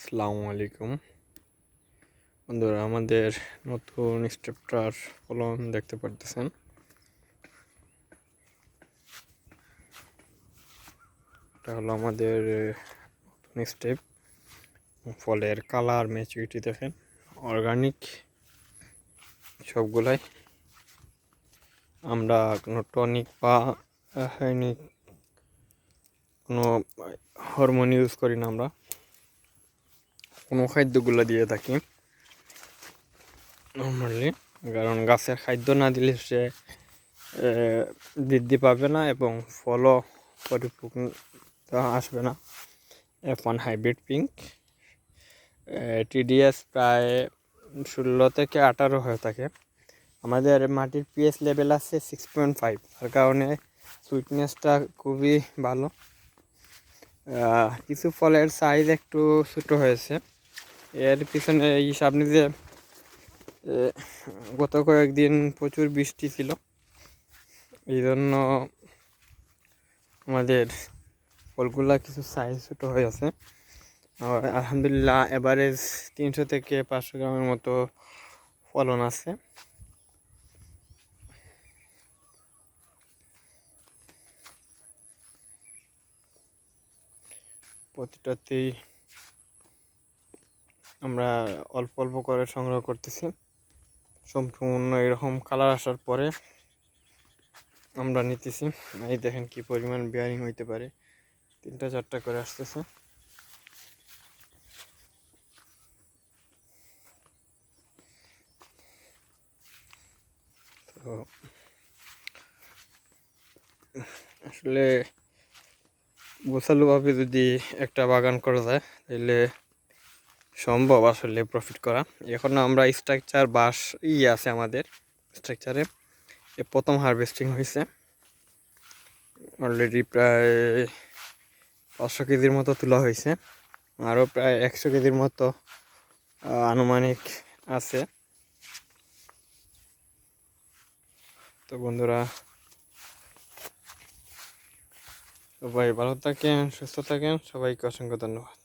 আসসালামু আলাইকুম বন্ধুরা, আমাদের নতুন স্টেপটার ফলন দেখতে পারতেছেন। এটা হলো আমাদের নতুন স্টেপ। ফলের কালার ম্যাচুরিটি দেখেন অর্গানিক সবগুলাই। আমরা কোনো টনিক বা রাসায়নিক কোনো হরমোন ইউজ করি না আমরা। কোনো খাদ্যগুলো দিয়ে থাকি। নর্মালি কারণ গাছের খাদ্য না দিলে সে বৃদ্ধি পাবে না এবং ফলও পরিপূর্ণ আসবে না। F one hybrid pink TDS প্রায় ষোলো থেকে আঠারো হয়ে থাকে। আমাদের মাটির পিএস লেভেল আছে সিক্স পয়েন্ট ফাইভ তার কারণে সুইটনেসটা খুবই ভালো। কিছু ফলের সাইজ একটু ছোটো হয়েছে। এর পিছনে এই সামনে যে গত কয়েকদিন প্রচুর বৃষ্টি ছিল। এই জন্য আমাদের ফলগুলা কিছু সাইজ ছোটো হয়ে আছে। আর আলহামদুলিল্লাহ এভারেজ তিনশো থেকে পাঁচশো গ্রামের মতো ফলন আছে। প্রতিটাতেই আমরা অল্প অল্প করে সংগ্রহ করতেছি। সম্পূর্ণ এরকম কালার আসার পরে আমরা নিতেছি। এই দেখেন কি পরিমাণ বিয়ারিং হইতে পারে। তিনটা চারটা করে আসতেছে। তো আসলে গোছালুভাবে যদি একটা বাগান করা যায়, তাহলে সম্ভব আসলে প্রফিট করা। এখন আমরা স্ট্রাকচার বাস ই আছে আমাদের। স্ট্রাকচারে এ প্রথম হারভেস্টিং হয়েছে অলরেডি প্রায় পাঁচশো কেজির মতো তোলা হয়েছে আরও প্রায় একশো কেজির মতো আনুমানিক আছে। তো বন্ধুরা, সবাই ভালো থাকেন, সুস্থ থাকেন, সবাইকে অসংখ্য ধন্যবাদ।